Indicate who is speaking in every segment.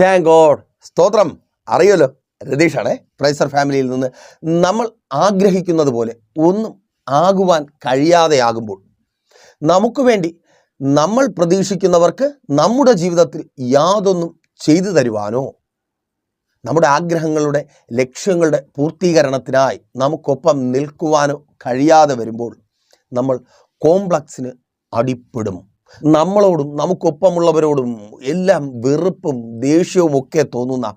Speaker 1: Thank God. സ്തോത്രം. അറിയുമല്ലോ രതീഷാണേ പ്രൈസർ ഫാമിലിയിൽ നിന്ന് നമ്മൾ ആഗ്രഹിക്കുന്നത് പോലെ ഒന്നും ആകുവാൻ കഴിയാതെയാകുമ്പോൾ നമുക്ക് വേണ്ടി നമ്മൾ പ്രതീക്ഷിക്കുന്നവർക്ക് നമ്മുടെ ജീവിതത്തിൽ യാതൊന്നും ചെയ്തു തരുവാനോ? നമ്മുടെ ആഗ്രഹങ്ങളുടെ ലക്ഷ്യങ്ങളുടെ പൂർത്തീകരണത്തിനായി നമുക്കൊപ്പം നിൽക്കുവാനോ കഴിയാതെ വരുമ്പോൾ നമ്മൾ കോംപ്ലക്സിന് അടിപ്പെടും. നമ്മളോടും നമുക്കൊപ്പമുള്ളവരോടും എല്ലാം വെറുപ്പും ദേഷ്യവും ഒക്കെ തോന്നുന്ന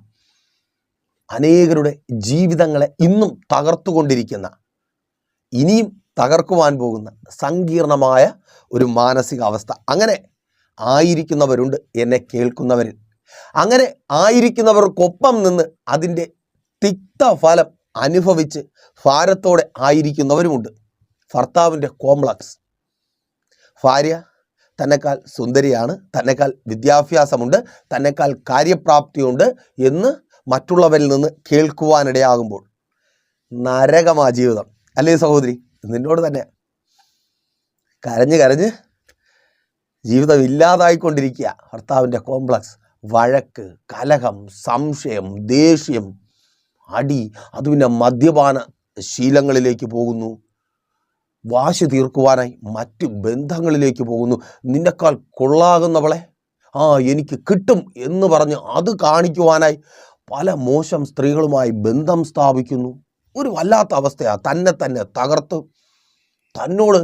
Speaker 1: അനേകരുടെ ജീവിതങ്ങളെ ഇന്നും തകർത്തുകൊണ്ടിരിക്കുന്ന ഇനിയും തകർക്കുവാൻ പോകുന്ന സങ്കീർണമായ ഒരു മാനസികാവസ്ഥ. അങ്ങനെ ആയിരിക്കുന്നവരുണ്ട് എന്നെ കേൾക്കുന്നവരിൽ. അങ്ങനെ ആയിരിക്കുന്നവർക്കൊപ്പം നിന്ന് അതിന്റെ തിക്തഫലം അനുഭവിച്ച് ഭാരത്തോടെ ആയിരിക്കുന്നവരുമുണ്ട്. ഭർത്താവിന്റെ കോംപ്ലക്സ്. ഭാര്യ തന്നെക്കാൾ സുന്ദരിയാണ് തന്നെക്കാൾ വിദ്യാഭ്യാസമുണ്ട് തന്നെക്കാൾ കാര്യപ്രാപ്തിയുണ്ട് എന്ന് മറ്റുള്ളവരിൽ നിന്ന് കേൾക്കുവാനിടയാകുമ്പോൾ നരകമാ ജീവിതം. അല്ലേ സഹോദരി? നിന്നോട് തന്നെ കരഞ്ഞ് കരഞ്ഞ് ജീവിതം ഇല്ലാതായിക്കൊണ്ടിരിക്കുക. ഭർത്താവിന്റെ കോംപ്ലക്സ് വഴക്ക് കലഹം സംശയം ദേഷ്യം അടി അത് പിന്നെ മദ്യപാന ശീലങ്ങളിലേക്ക് പോകുന്നു. വാശി തീർക്കുവാനായി മറ്റ് ബന്ധങ്ങളിലേക്ക് പോകുന്നു. നിന്നെക്കാൾ കൊള്ളാകുന്നവളെ ആ എനിക്ക് കിട്ടും എന്ന് പറഞ്ഞ് അത് കാണിക്കുവാനായി പല മോശം സ്ത്രീകളുമായി ബന്ധം സ്ഥാപിക്കുന്നു. ഒരു വല്ലാത്ത അവസ്ഥയാണ് തന്നെ തന്നെ തകർത്ത് തന്നോട്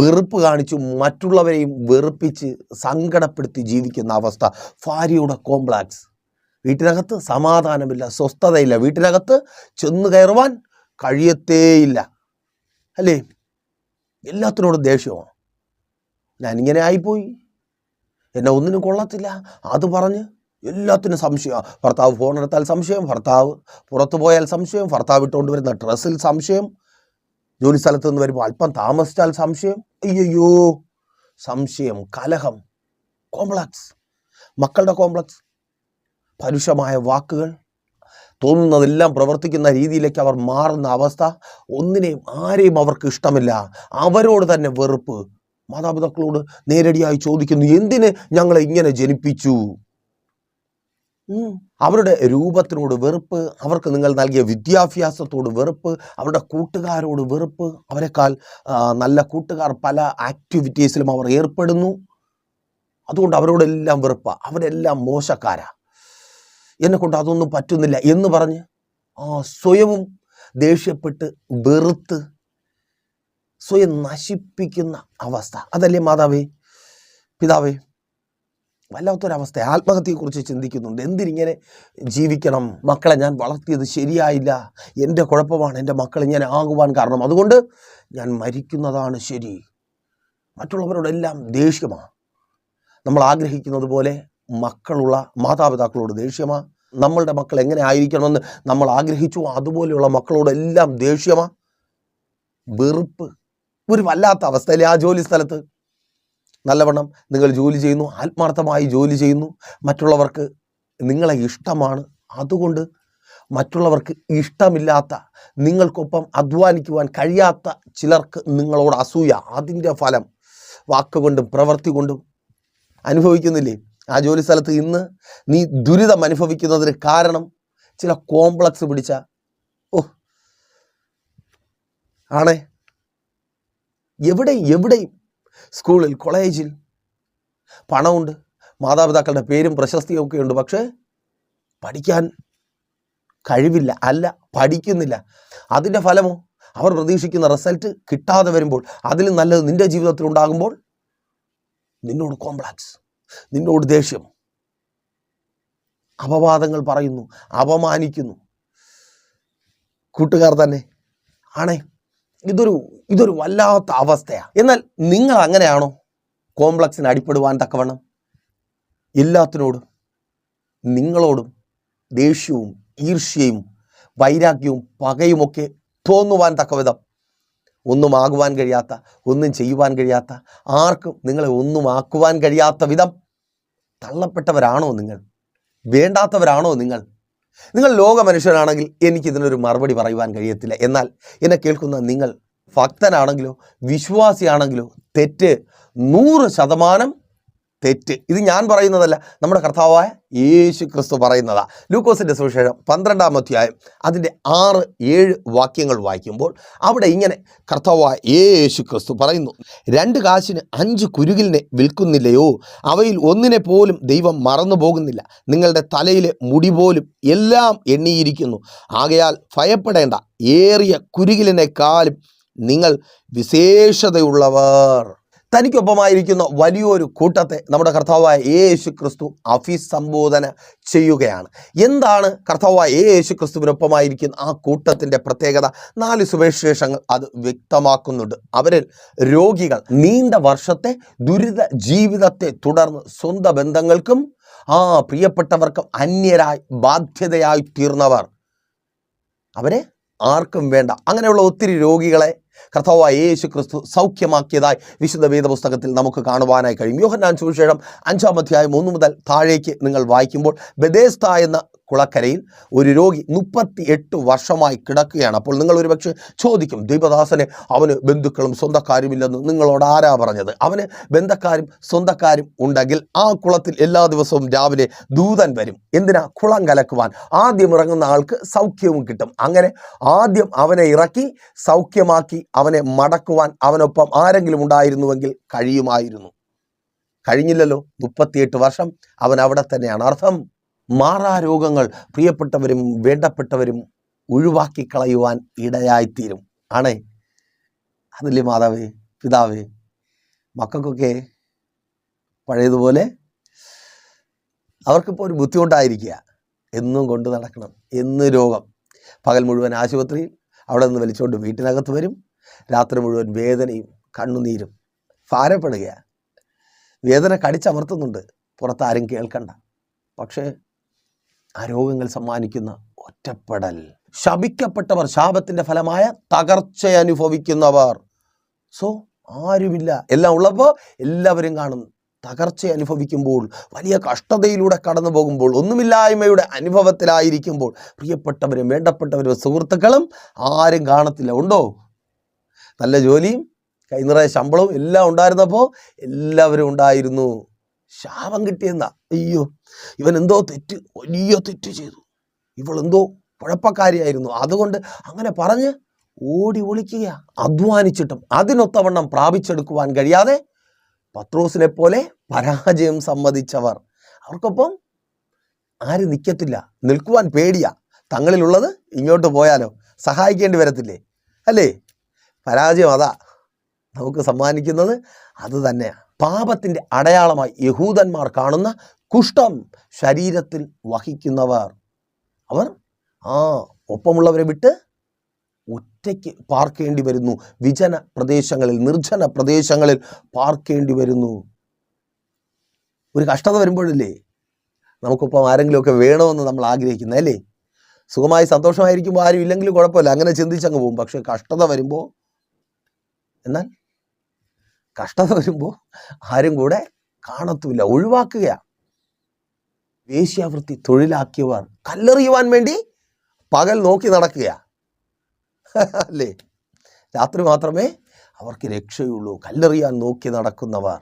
Speaker 1: വെറുപ്പ് കാണിച്ചു മറ്റുള്ളവരെയും വെറുപ്പിച്ച് സങ്കടപ്പെടുത്തി ജീവിക്കുന്ന അവസ്ഥ. ഭാര്യയുടെ കോംപ്ലാക്സ്. വീട്ടിനകത്ത് സമാധാനമില്ല സ്വസ്ഥതയില്ല. വീട്ടിനകത്ത് ചെന്ന് കയറുവാൻ കഴിയത്തേയില്ല. അല്ലേ? എല്ലാത്തിനോടും ദേഷ്യമാണ്. ഞാനിങ്ങനെ ആയിപ്പോയി. എന്നെ ഒന്നിനും കൊള്ളത്തില്ല. അത് പറഞ്ഞ് എല്ലാത്തിനും സംശയം. ഭർത്താവ് ഫോൺ എടുത്താൽ സംശയം ഭർത്താവ് പുറത്തു പോയാൽ സംശയം ഭർത്താവ് ഇട്ടുകൊണ്ട് വരുന്ന ഡ്രസ്സിൽ സംശയം ജോലി സ്ഥലത്ത് നിന്ന് വരുമ്പോൾ അല്പം താമസിച്ചാൽ സംശയം. അയ്യോ സംശയം കലഹം കോംപ്ലക്സ് മക്കളുടെ കോംപ്ലക്സ് പരുഷമായ വാക്കുകൾ. തോന്നുന്നതെല്ലാം പ്രവർത്തിക്കുന്ന രീതിയിലേക്ക് അവർ മാറുന്ന അവസ്ഥ ഒന്നിനെയും ആരെയും അവർക്ക് ഇഷ്ടമില്ല. അവരോട് തന്നെ വെറുപ്പ്. മാതാപിതാക്കളോട് നേരടിയായി ചോദിക്കുന്നു എന്തിന് ഞങ്ങളെ ഇങ്ങനെ ജനിപ്പിച്ചു? അവരുടെ രൂപത്തിനോട് വെറുപ്പ് അവർക്ക് നിങ്ങൾ നൽകിയ വിദ്യാഭ്യാസത്തോട് വെറുപ്പ് അവരുടെ കൂട്ടുകാരോട് വെറുപ്പ് അവരെക്കാൾ നല്ല കൂട്ടുകാർ പല ആക്ടിവിറ്റീസിലും അവർ ഏർപ്പെടുന്നു. അതുകൊണ്ട് അവരോടെല്ലാം വെറുപ്പ. അവരെല്ലാം മോശക്കാരാ. എന്നെ കൊണ്ട് അതൊന്നും പറ്റുന്നില്ല എന്ന് പറഞ്ഞ് ആ സ്വയവും ദേഷ്യപ്പെട്ട് വെറുത്ത് സ്വയം നശിപ്പിക്കുന്ന അവസ്ഥ. അതല്ലേ മാതാവേ? പിതാവേ വല്ലാത്തൊരവസ്ഥ. ആത്മഹത്യയെക്കുറിച്ച് ചിന്തിക്കുന്നുണ്ട്. എന്തിനിങ്ങനെ ജീവിക്കണം? മക്കളെ ഞാൻ വളർത്തിയത് ശരിയായില്ല. എന്റെ കുഴപ്പമാണ് എന്റെ മക്കൾ ഇങ്ങനെ ആകുവാൻ കാരണം. അതുകൊണ്ട് ഞാൻ മരിക്കുന്നതാണ് ശരി. മറ്റുള്ളവരോടെല്ലാം ദേഷ്യമാണ്. നമ്മൾ ആഗ്രഹിക്കുന്നത് പോലെ മക്കളുള്ള മാതാപിതാക്കളോട് ദേഷ്യമാ. നമ്മളുടെ മക്കൾ എങ്ങനെ ആയിരിക്കണമെന്ന് നമ്മൾ ആഗ്രഹിച്ചു. അതുപോലെയുള്ള മക്കളോടെല്ലാം ദേഷ്യമാ. വെറുപ്പ്. ഒരു വല്ലാത്ത അവസ്ഥയിലെ ആ ജോലി സ്ഥലത്ത്. നല്ലവണ്ണം നിങ്ങൾ ജോലി ചെയ്യുന്നു. ആത്മാർത്ഥമായി ജോലി ചെയ്യുന്നു. മറ്റുള്ളവർക്ക് നിങ്ങളെ ഇഷ്ടമാണ്. അതുകൊണ്ട് മറ്റുള്ളവർക്ക് ഇഷ്ടമില്ലാത്ത നിങ്ങൾക്കൊപ്പം അധ്വാനിക്കുവാൻ കഴിയാത്ത ചിലർക്ക് നിങ്ങളോട് അസൂയ. അതിന്റെ ഫലം വാക്കുകൊണ്ടും പ്രവൃത്തി കൊണ്ടും അനുഭവിക്കുന്നില്ലേ? ആ ജോലി സ്ഥലത്ത് ഇന്ന് നീ ദുരിതം അനുഭവിക്കുന്നതിന് കാരണം ചില കോംപ്ലക്സ് പിടിച്ച ഓ ആണേ. എവിടെയും എവിടെയും സ്കൂളിൽ കോളേജിൽ പണമുണ്ട്. മാതാപിതാക്കളുടെ പേരും പ്രശസ്തിയും ഒക്കെ ഉണ്ട്. പക്ഷേ പഠിക്കാൻ കഴിവില്ല. അല്ല പഠിക്കുന്നില്ല. അതിന്റെ ഫലമോ? അവർ പ്രതീക്ഷിക്കുന്ന റിസൾട്ട് കിട്ടാതെ വരുമ്പോൾ അതിൽ നല്ലത് നിന്റെ ജീവിതത്തിൽ ഉണ്ടാകുമ്പോൾ നിന്നോട് കോംപ്ലക്സ് നിന്നോട് ദേഷ്യം. അപവാദങ്ങൾ പറയുന്നു അപമാനിക്കുന്നു. കൂട്ടുകാർ തന്നെ ആണേ ഇതൊരു ഇതൊരു വല്ലാത്ത അവസ്ഥയാണ് എന്നാൽ നിങ്ങൾ അങ്ങനെയാണോ കോംപ്ലക്സിന് അടിപ്പെടുവാൻ തക്കവണ്ണം? എല്ലാത്തിനോടും നിങ്ങളോടും ദേഷ്യവും ഈർഷ്യയും വൈരാഗ്യവും പകയുമൊക്കെ തോന്നുവാൻ തക്കവിധം ഒന്നും ആകുവാൻ കഴിയാത്ത ഒന്നും ചെയ്യുവാൻ കഴിയാത്ത ആർക്കും നിങ്ങളെ ഒന്നും ആക്കുവാൻ കഴിയാത്ത വിധം തള്ളപ്പെട്ടവരാണോ നിങ്ങൾ? വേണ്ടാത്തവരാണോ നിങ്ങൾ? നിങ്ങൾ ലോക മനുഷ്യരാണെങ്കിൽ എനിക്കിതിനൊരു മറുപടി പറയുവാൻ കഴിയത്തില്ല. എന്നാൽ എന്നെ കേൾക്കുന്ന നിങ്ങൾ ഭക്തനാണെങ്കിലോ വിശ്വാസിയാണെങ്കിലോ തെറ്റ് നൂറ് ശതമാനം തെറ്റ്. ഇത് ഞാൻ പറയുന്നതല്ല നമ്മുടെ കർത്താവായ യേശു ക്രിസ്തു പറയുന്നതാ. ലൂക്കോസിന്റെ സുവിശേഷം പന്ത്രണ്ടാം അധ്യായം അതിന്റെ ആറ് ഏഴ് വാക്യങ്ങൾ വായിക്കുമ്പോൾ അവിടെ ഇങ്ങനെ കർത്താവായ യേശു ക്രിസ്തു പറയുന്നു രണ്ട് കാശിന് അഞ്ച് കുരുകിലിനെ വിൽക്കുന്നില്ലയോ? അവയിൽ ഒന്നിനെ പോലും ദൈവം മറന്നു പോകുന്നില്ല. നിങ്ങളുടെ തലയിലെ മുടി പോലും എല്ലാം എണ്ണിയിരിക്കുന്നു. ആകയാൽ ഭയപ്പെടേണ്ട ഏറിയ കുരുകിലിനേക്കാളും നിങ്ങൾ വിശേഷതയുള്ളവർ. തനിക്കൊപ്പമായിരിക്കുന്ന വലിയൊരു കൂട്ടത്തെ നമ്മുടെ കർത്താവായ യേശു ക്രിസ്തു അഭിസംബോധന ചെയ്യുകയാണ്. എന്താണ് കർത്താവായ യേശു ക്രിസ്തുവിനൊപ്പമായിരിക്കുന്ന ആ കൂട്ടത്തിന്റെ പ്രത്യേകത? നാല് സുവിശേഷങ്ങൾ അത് വ്യക്തമാക്കുന്നുണ്ട്. അവരിൽ രോഗികൾ നീണ്ട വർഷത്തെ ദുരിത ജീവിതത്തെ തുടർന്ന് സ്വന്തം ബന്ധങ്ങൾക്കും ആ പ്രിയപ്പെട്ടവർക്കും അന്യരായി ബാധ്യതയായി തീർന്നവർ. അവരെ ആർക്കും വേണ്ട. അങ്ങനെയുള്ള ഒത്തിരി രോഗികളെ കർത്താവായ യേശു ക്രിസ്തു സൗഖ്യമാക്കിയതായി വിശുദ്ധ വേദപുസ്തകത്തിൽ നമുക്ക് കാണുവാനായി കഴിയും. യോഹന്നാൻ സുവിശേഷം അഞ്ചാം അധ്യായം ഒന്ന് മുതൽ താഴേക്ക് നിങ്ങൾ വായിക്കുമ്പോൾ ബദേസ്ത എന്ന കുളക്കരയിൽ ഒരു രോഗി മുപ്പത്തി എട്ട് വർഷമായി കിടക്കുകയാണ്. അപ്പോൾ നിങ്ങൾ ഒരുപക്ഷെ ചോദിക്കും ദീപദാസനെ അവന് ബന്ധുക്കളും സ്വന്തക്കാരുമില്ലെന്ന് നിങ്ങളോട് ആരാ പറഞ്ഞത്? അവന് ബന്ധക്കാരും സ്വന്തക്കാരും ഉണ്ടെങ്കിൽ ആ കുളത്തിൽ എല്ലാ ദിവസവും രാവിലെ ദൂതൻ വരും. എന്തിനാ? കുളം കലക്കുവാൻ. ആദ്യം ഇറങ്ങുന്ന ആൾക്ക് സൗഖ്യവും കിട്ടും. അങ്ങനെ ആദ്യം അവനെ ഇറക്കി സൗഖ്യമാക്കി അവനെ മടക്കുവാൻ അവനൊപ്പം ആരെങ്കിലും ഉണ്ടായിരുന്നുവെങ്കിൽ കഴിയുമായിരുന്നു. കഴിഞ്ഞില്ലല്ലോ മുപ്പത്തിയെട്ട് വർഷം അവൻ അവിടെ തന്നെയാണ്. അർത്ഥം മാറാരോഗങ്ങൾ പ്രിയപ്പെട്ടവരും വേണ്ടപ്പെട്ടവരും ഒഴിവാക്കി കളയുവാൻ ഇടയായിത്തീരും. ആണേ? അതല്ലേ മാതാവേ പിതാവേ? മക്കൾക്കൊക്കെ പഴയതുപോലെ അവർക്കിപ്പോൾ ഒരു ബുദ്ധിമുട്ടായിരിക്കുക എന്നും കൊണ്ട് നടക്കണം. എന്ന് രോഗം. പകൽ മുഴുവൻ ആശുപത്രിയിൽ അവിടെ നിന്ന് വലിച്ചുകൊണ്ട് വീട്ടിനകത്ത് വരും. രാത്രി മുഴുവൻ വേദനയും കണ്ണുനീരും ഭാരപ്പെടുക വേദന കടിച്ചമർത്തുന്നുണ്ട്. പുറത്താരും കേൾക്കണ്ട. പക്ഷേ ആ രോഗങ്ങൾ സമ്മാനിക്കുന്ന ഒറ്റപ്പെടൽ. ശപിക്കപ്പെട്ടവർ ശാപത്തിന്റെ ഫലമായ തകർച്ച അനുഭവിക്കുന്നവർ. സോ ആരുമില്ല. എല്ലാം ഉള്ളപ്പോൾ എല്ലാവരും കാണും. തകർച്ച അനുഭവിക്കുമ്പോൾ വലിയ കഷ്ടതയിലൂടെ കടന്നു പോകുമ്പോൾ ഒന്നുമില്ലായ്മയുടെ അനുഭവത്തിലായിരിക്കുമ്പോൾ പ്രിയപ്പെട്ടവരും വേണ്ടപ്പെട്ടവരും സുഹൃത്തുക്കളും ആരും കാണത്തില്ല. ഉണ്ടോ? നല്ല ജോലിയും കൈനിറയ ശമ്പളവും എല്ലാം ഉണ്ടായിരുന്നപ്പോൾ എല്ലാവരും ഉണ്ടായിരുന്നു. ശാപം കിട്ടിയെന്നാ? അയ്യോ ഇവൻ എന്തോ തെറ്റ് വലിയ തെറ്റ് ചെയ്തു. ഇവൾ എന്തോ കുഴപ്പക്കാരിയായിരുന്നു അതുകൊണ്ട് അങ്ങനെ പറഞ്ഞ് ഓടി ഒളിക്കുക അധ്വാനിച്ചിട്ടും അതിനൊത്തവണ്ണം പ്രാപിച്ചെടുക്കുവാൻ കഴിയാതെ പത്രോസിനെ പോലെ പരാജയം സമ്മതിച്ചവർ. അവർക്കൊപ്പം ആര് നിൽക്കത്തില്ല നിൽക്കുവാൻ പേടിയാ. തങ്ങളിലുള്ളത് ഇങ്ങോട്ട് പോയാലോ? സഹായിക്കേണ്ടി വരത്തില്ലേ? അല്ലേ? പരാജയം അതാ. നമുക്ക് സമ്മാനിക്കുന്നത് അത് തന്നെയാണ് പാപത്തിന്റെ അടയാളമായി യഹൂദന്മാർ കാണുന്ന കുഷ്ഠം ശരീരത്തിൽ വഹിക്കുന്നവർ. അവർ ആ ഒപ്പമുള്ളവരെ വിട്ട് ഒറ്റയ്ക്ക് പാർക്കേണ്ടി വരുന്നു. വിജന പ്രദേശങ്ങളിൽ നിർജന പ്രദേശങ്ങളിൽ പാർക്കേണ്ടി വരുന്നു. ഒരു കഷ്ടത വരുമ്പോഴല്ലേ നമുക്കിപ്പം ആരെങ്കിലുമൊക്കെ വേണമെന്ന് നമ്മൾ ആഗ്രഹിക്കുന്നത് അല്ലേ? സുഖമായി സന്തോഷമായിരിക്കുമ്പോൾ ആരും ഇല്ലെങ്കിലും കുഴപ്പമില്ല. അങ്ങനെ ചിന്തിച്ചങ്ങ് പോകും. പക്ഷേ കഷ്ടത വരുമ്പോൾ എന്നാൽ കഷ്ടത വരുമ്പോൾ ആരും കൂടെ കാണത്തുമില്ല ഒഴിവാക്കുക വേശ്യാവൃത്തി തൊഴിലാക്കിയവർ കല്ലെറിയുവാൻ വേണ്ടി പകൽ നോക്കി നടക്കുക അല്ലേ? രാത്രി മാത്രമേ അവർക്ക് രക്ഷയുള്ളൂ. കല്ലെറിയാൻ നോക്കി നടക്കുന്നവർ.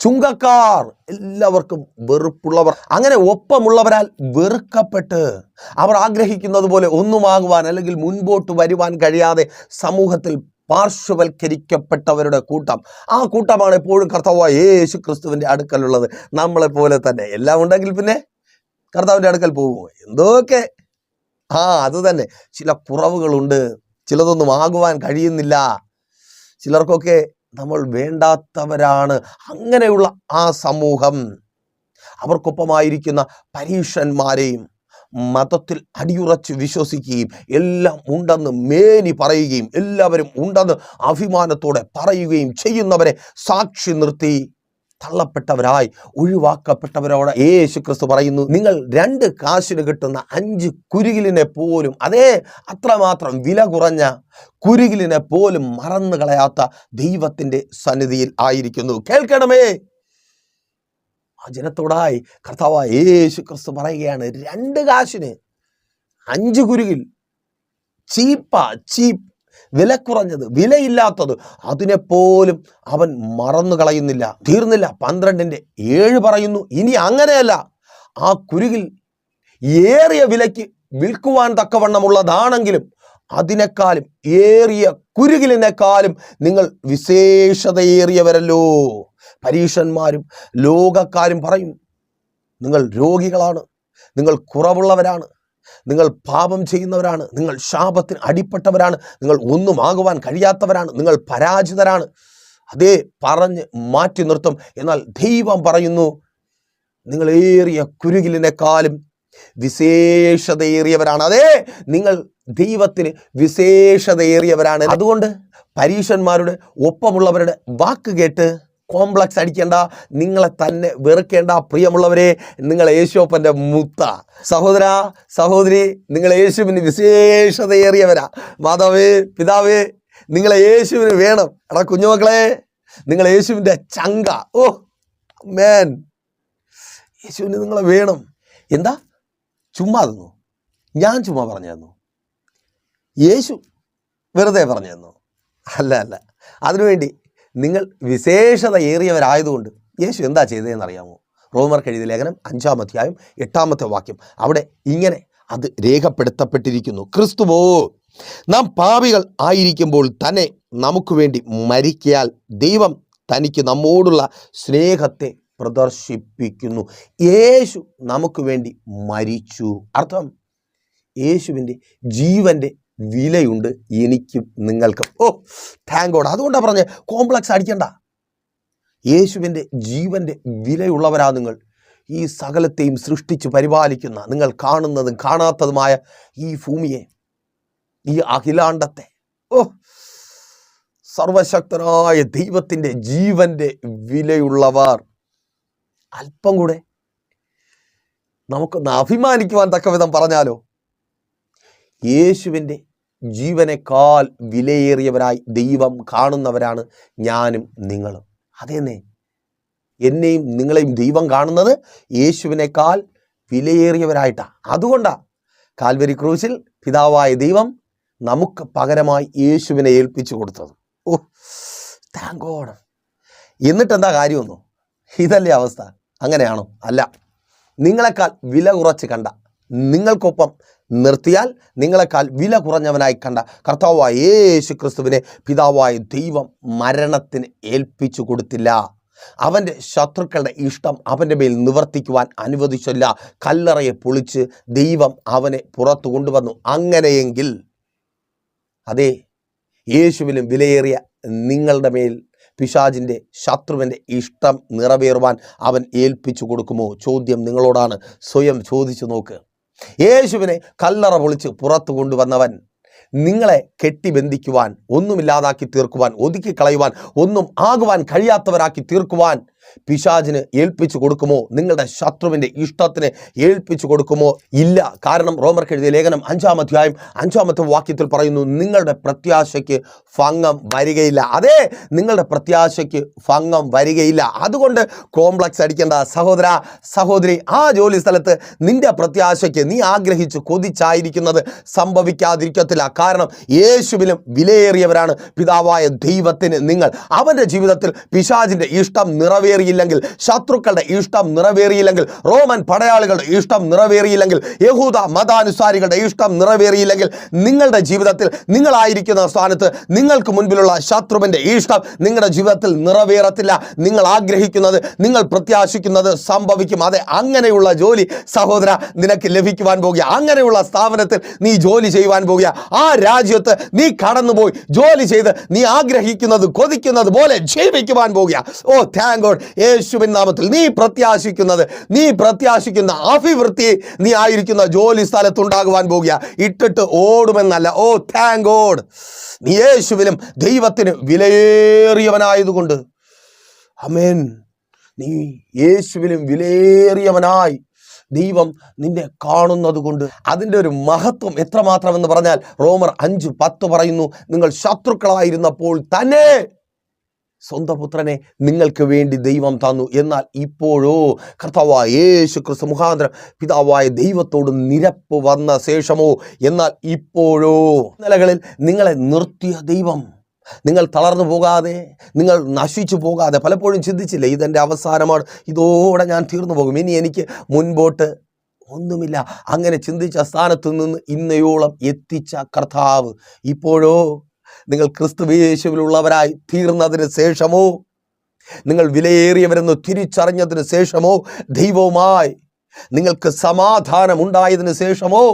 Speaker 1: ചുങ്കക്കാർ എല്ലാവർക്കും വെറുപ്പുള്ളവർ. അങ്ങനെ ഒപ്പമുള്ളവരാൽ വെറുക്കപ്പെട്ട് അവർ ആഗ്രഹിക്കുന്നത് പോലെ ഒന്നുമാകുവാൻ അല്ലെങ്കിൽ മുൻപോട്ട് വരുവാൻ കഴിയാതെ സമൂഹത്തിൽ പാർശ്വവൽക്കരിക്കപ്പെട്ടവരുടെ കൂട്ടം. ആ കൂട്ടമാണ് എപ്പോഴും കർത്താവായ യേശു ക്രിസ്തുവിന്റെ അടുക്കലുള്ളത്. നമ്മളെ പോലെ തന്നെ. എല്ലാം ഉണ്ടെങ്കിൽ പിന്നെ കർത്താവിന്റെ അടുക്കൽ പോകുമോ? എന്തൊക്കെ? ആ അത് തന്നെ. ചില കുറവുകളുണ്ട്. ചിലതൊന്നും ആകുവാൻ കഴിയുന്നില്ല. ചിലർക്കൊക്കെ നമ്മൾ വേണ്ടാത്തവരാണ്. അങ്ങനെയുള്ള ആ സമൂഹം. അവർക്കൊപ്പമായിരിക്കുന്ന പരീക്ഷന്മാരെയും മതത്തിൽ അടിയുറച്ച് വിശ്വസിക്കുകയും എല്ലാം ഉണ്ടെന്ന് മേനി പറയുകയും എല്ലാവരും ഉണ്ടെന്ന് അഭിമാനത്തോടെ പറയുകയും ചെയ്യുന്നവരെ സാക്ഷി നിർത്തി തള്ളപ്പെട്ടവരായി ഒഴിവാക്കപ്പെട്ടവരോട് യേശു ക്രിസ്തു പറയുന്നു നിങ്ങൾ രണ്ട് കാശിന് കിട്ടുന്ന അഞ്ച് കുരുകിലിനെ പോലും അതേ അത്രമാത്രം വില കുറഞ്ഞ കുരുകിലിനെ പോലും മറന്നു കളയാത്ത ദൈവത്തിന്റെ സന്നിധിയിൽ ആയിരിക്കുന്നു. കേൾക്കണമേ. ആ ജനത്തോടായി കർത്താവായ യേശു ക്രിസ്തു പറയുകയാണ് രണ്ട് കാശിന് അഞ്ച് കുരുകിൽ ചീപ്പ ചീപ്പ് വില കുറഞ്ഞത് വിലയില്ലാത്തത് അതിനെപ്പോലും അവൻ മറന്നു കളയുന്നില്ല. തീർന്നില്ല. പന്ത്രണ്ടിന്റെ ഏഴ് പറയുന്നു ഇനി അങ്ങനെയല്ല. ആ കുരുകിൽ ഏറിയ വിലയ്ക്ക് വിൽക്കുവാൻ തക്കവണ്ണമുള്ളതാണെങ്കിലും അതിനേക്കാളും ഏറിയ കുരുകിലിനേക്കാളും നിങ്ങൾ വിശേഷതയേറിയവരല്ലോ. പരീക്ഷന്മാരും ലോകക്കാരും പറയും നിങ്ങൾ രോഗികളാണ് നിങ്ങൾ കുറവുള്ളവരാണ് നിങ്ങൾ പാപം ചെയ്യുന്നവരാണ് നിങ്ങൾ ശാപത്തിന് അടിപ്പെട്ടവരാണ് നിങ്ങൾ ഒന്നും ആകുവാൻ കഴിയാത്തവരാണ് നിങ്ങൾ പരാജിതരാണ്. അതേ പറഞ്ഞ് മാറ്റി നിർത്തും. എന്നാൽ ദൈവം പറയുന്നു നിങ്ങൾ ഏറിയ കുരുകിലിനേക്കാളും വിശേഷതയേറിയവരാണ്. അതേ നിങ്ങൾ ദൈവത്തിന് വിശേഷതയേറിയവരാണ്. അതുകൊണ്ട് പരീക്ഷന്മാരുടെ ഒപ്പമുള്ളവരുടെ വാക്ക് കേട്ട് കോംപ്ലക്സ് അടിക്കേണ്ട നിങ്ങളെ തന്നെ വെറുക്കേണ്ട പ്രിയമുള്ളവരെ നിങ്ങൾ യേശുപ്പന്റെ മുത്ത സഹോദര സഹോദരി നിങ്ങൾ യേശുവിന് വിശേഷതയേറിയവരാ. മാതാവേ പിതാവേ നിങ്ങളെ യേശുവിന് വേണം. എടാ കുഞ്ഞുമക്കളെ നിങ്ങൾ യേശുവിന്റെ ചങ്ക. ഓ മേൻ യേശുവിന് നിങ്ങളെ വേണം. എന്താ? ചുമ്മാ തന്നു ഞാൻ ചുമ്മാ പറഞ്ഞു തന്നു യേശു വെറുതെ പറഞ്ഞു തന്നു അല്ല അല്ല. അതിനുവേണ്ടി നിങ്ങൾ വിശേഷത ഏറിയവരായതുകൊണ്ട് യേശു എന്താ ചെയ്തതെന്ന് അറിയാമോ റോമർ എഴുതിയ ലേഖനം അഞ്ചാം അധ്യായം എട്ടാമത്തെ വാക്യം. അവിടെ ഇങ്ങനെ അത് രേഖപ്പെടുത്തപ്പെട്ടിരിക്കുന്നു. ക്രിസ്തുവോ നാം പാപികൾ ആയിരിക്കുമ്പോൾ തന്നെ നമുക്ക് വേണ്ടി മരിക്കയാൽ ദൈവം തനിക്ക് നമ്മോടുള്ള സ്നേഹത്തെ പ്രദർശിപ്പിക്കുന്നു. യേശു നമുക്ക് വേണ്ടി മരിച്ചു. അർത്ഥം യേശുവിന്റെ ജീവന്റെ വിലയുണ്ട് എനിക്കും നിങ്ങൾക്കും. ഓ താങ്ക് ഗോഡ് അതുകൊണ്ടാണ് പറഞ്ഞത് കോംപ്ലക്സ് അടിക്കണ്ട. യേശുവിന്റെ ജീവന്റെ വിലയുള്ളവരാ നിങ്ങൾ. ഈ സകലത്തെയും സൃഷ്ടിച്ച് പരിപാലിക്കുന്ന നിങ്ങൾ കാണുന്നതും കാണാത്തതുമായ ഈ ഭൂമിയെ ഈ അഖിലാണ്ടത്തെ ഓ സർവശക്തനായ ദൈവത്തിന്റെ ജീവന്റെ വിലയുള്ളവർ. അല്പം കൂടെ നമുക്കൊന്ന് അഭിമാനിക്കുവാൻ തക്ക വിധം പറഞ്ഞാലോ? യേശുവിന്റെ ജീവനേക്കാൾ വിലയേറിയവരായി ദൈവം കാണുന്നവരാണ് ഞാനും നിങ്ങളും. അതേന്നെ? എന്നെയും നിങ്ങളെയും ദൈവം കാണുന്നത് യേശുവിനേക്കാൾ വിലയേറിയവരായിട്ടാണ് അതുകൊണ്ടാണ് കാൽവരി ക്രൂശിൽ പിതാവായ ദൈവം നമുക്ക് പകരമായി യേശുവിനെ ഏൽപ്പിച്ചു കൊടുത്തത്. ഓ താങ്കോണം എന്നിട്ട് എന്താ കാര്യമൊന്നും? ഇതല്ലേ അവസ്ഥ. അങ്ങനെയാണോ? അല്ല. നിങ്ങളെക്കാൾ വില കുറച്ച് കണ്ട. നിങ്ങൾക്കൊപ്പം നിർത്തിയാൽ നിങ്ങളെക്കാൾ വില കുറഞ്ഞവനായി കണ്ട കർത്താവായ യേശു ക്രിസ്തുവിനെ പിതാവായ ദൈവം മരണത്തിന് ഏൽപ്പിച്ചു കൊടുത്തില്ല. അവന്റെ ശത്രുക്കളുടെ ഇഷ്ടം അവന്റെ മേൽ നിവർത്തിക്കുവാൻ അനുവദിച്ചില്ല. കല്ലറയെ പൊളിച്ച് ദൈവം അവനെ പുറത്തു കൊണ്ടുവന്നു. അങ്ങനെയെങ്കിൽ അതെ യേശുവിലും വിലയേറിയ നിങ്ങളുടെ മേൽ പിശാജിന്റെ ശത്രുവിന്റെ ഇഷ്ടം നിറവേറുവാൻ അവൻ ഏൽപ്പിച്ചു കൊടുക്കുമോ? ചോദ്യം നിങ്ങളോടാണ്. സ്വയം ചോദിച്ചു നോക്ക്. യേശുവിനെ കല്ലറ പൊളിച്ച് പുറത്തു കൊണ്ടുവന്നവൻ നിങ്ങളെ കെട്ടിബന്ധിക്കുവാൻ ഒന്നുമില്ലാതാക്കി തീർക്കുവാൻ ഒതുക്കി കളയുവാൻ ഒന്നും ആകുവാൻ കഴിയാത്തവരാക്കി തീർക്കുവാൻ പിശാജിന് ഏൽപ്പിച്ചു കൊടുക്കുമോ? നിങ്ങളുടെ ശത്രുവിന്റെ ഇഷ്ടത്തിന് ഏൽപ്പിച്ചു കൊടുക്കുമോ? ഇല്ല. കാരണം റോമർക്ക് എഴുതിയ ലേഖനം അഞ്ചാം അധ്യായം അഞ്ചാമത്തെ വാക്യത്തിൽ പറയുന്നു നിങ്ങളുടെ പ്രത്യാശയ്ക്ക് ഭംഗം വരികയില്ല. അതെ നിങ്ങളുടെ പ്രത്യാശയ്ക്ക് ഭംഗം വരികയില്ല. അതുകൊണ്ട് കോംപ്ലക്സ് അടിക്കേണ്ട സഹോദര സഹോദരി ആ ജോലി സ്ഥലത്ത് നിന്റെ പ്രത്യാശയ്ക്ക് നീ ആഗ്രഹിച്ച് കൊതിച്ചായിരിക്കുന്നത് സംഭവിക്കാതിരിക്കത്തില്ല. കാരണം യേശുവിലും വിലയേറിയവരാണ് പിതാവായ ദൈവത്തിന് നിങ്ങൾ. അവന്റെ ജീവിതത്തിൽ പിശാജിന്റെ ഇഷ്ടം നിറവേറിയില്ലെങ്കിൽ ശത്രുക്കളുടെ ഇഷ്ടം നിറവേറിയില്ലെങ്കിൽ റോമൻ പടയാളികളുടെ ഇഷ്ടം നിറവേറിയില്ലെങ്കിൽ യഹൂദ മതാനുസാരികളുടെ ഇഷ്ടം നിറവേറിയില്ലെങ്കിൽ നിങ്ങളുടെ ജീവിതത്തിൽ നിങ്ങളായിരിക്കുന്ന സ്ഥാനത്ത് നിങ്ങൾക്ക് മുൻപിലുള്ള ശത്രുവിന്റെ ഇഷ്ടം നിങ്ങളുടെ ജീവിതത്തിൽ നിറവേറത്തില്ല. നിങ്ങൾ ആഗ്രഹിക്കുന്നത് നിങ്ങൾ പ്രത്യാശിക്കുന്നത് സംഭവിക്കും. അതെ അങ്ങനെയുള്ള ജോലി സഹോദര നിനക്ക് ലഭിക്കുവാൻ പോകുക. അങ്ങനെയുള്ള സ്ഥാപനത്തിൽ നീ ജോലി ചെയ്യുവാൻ പോകുക. ആ രാജ്യത്ത് നീ കടന്നുപോയി ജോലി ചെയ്ത് നീ ആഗ്രഹിക്കുന്നത് കൊതിക്കുന്നത് പോലെ ജീവിക്കുവാൻ പോകുക. ഓ താങ്ക് ഗോഡ് യേശുവിൻ നാമത്തിൽ നീ പ്രത്യാശിക്കുന്നത് നീ പ്രത്യാശിക്കുന്ന അഭിവൃദ്ധി നീ ആയിരിക്കുന്ന ജോലി സ്ഥലത്തുണ്ടാകുവാൻ പോകുക. ഇട്ടിട്ട് ഓടുമെന്നല്ല. ഓ താങ്ക് ഗോഡ് നീ യേശുവിനും ദൈവത്തിന് വിലയേറിയവനായതുകൊണ്ട്. അമേൻ നീ യേശുവിനും വിലയേറിയവനായി ദൈവം നിന്നെ കാണുന്നത് കൊണ്ട് അതിന്റെ ഒരു മഹത്വം എത്രമാത്രമെന്ന് പറഞ്ഞാൽ റോമർ അഞ്ച് പത്ത് പറയുന്നു നിങ്ങൾ ശത്രുക്കളായിരുന്നപ്പോൾ തന്നെ സ്വന്തം പുത്രനെ നിങ്ങൾക്ക് വേണ്ടി ദൈവം തന്നു. എന്നാൽ ഇപ്പോഴോ കർത്താവായ യേശു ക്രിസ്തു മുഖാന്തരം പിതാവായ ദൈവത്തോട് നിരപ്പ് വന്ന ശേഷമോ? എന്നാൽ ഇപ്പോഴോ നിലകളിൽ നിങ്ങളെ നിർത്തിയ ദൈവം. നിങ്ങൾ തളർന്നു പോകാതെ നിങ്ങൾ നശിച്ചു പോകാതെ പലപ്പോഴും ചിന്തിച്ചില്ല ഇതെന്റെ അവസാനമാണ് ഇതോടെ ഞാൻ തീർന്നു പോകും ഇനി എനിക്ക് മുൻപോട്ട് ഒന്നുമില്ല. അങ്ങനെ ചിന്തിച്ച സ്ഥാനത്ത് നിന്ന് ഇന്നയോളം എത്തിച്ച കർത്താവ് ഇപ്പോഴോ നിങ്ങൾ ക്രിസ്തുവേശുവിലുള്ളവരായി തീർന്നതിന് ശേഷമോ? നിങ്ങൾ വിലയേറിയവരെന്ന് തിരിച്ചറിഞ്ഞതിന് ശേഷമോ? ദൈവവുമായി നിങ്ങൾക്ക് സമാധാനം ഉണ്ടായതിനു ശേഷമോ?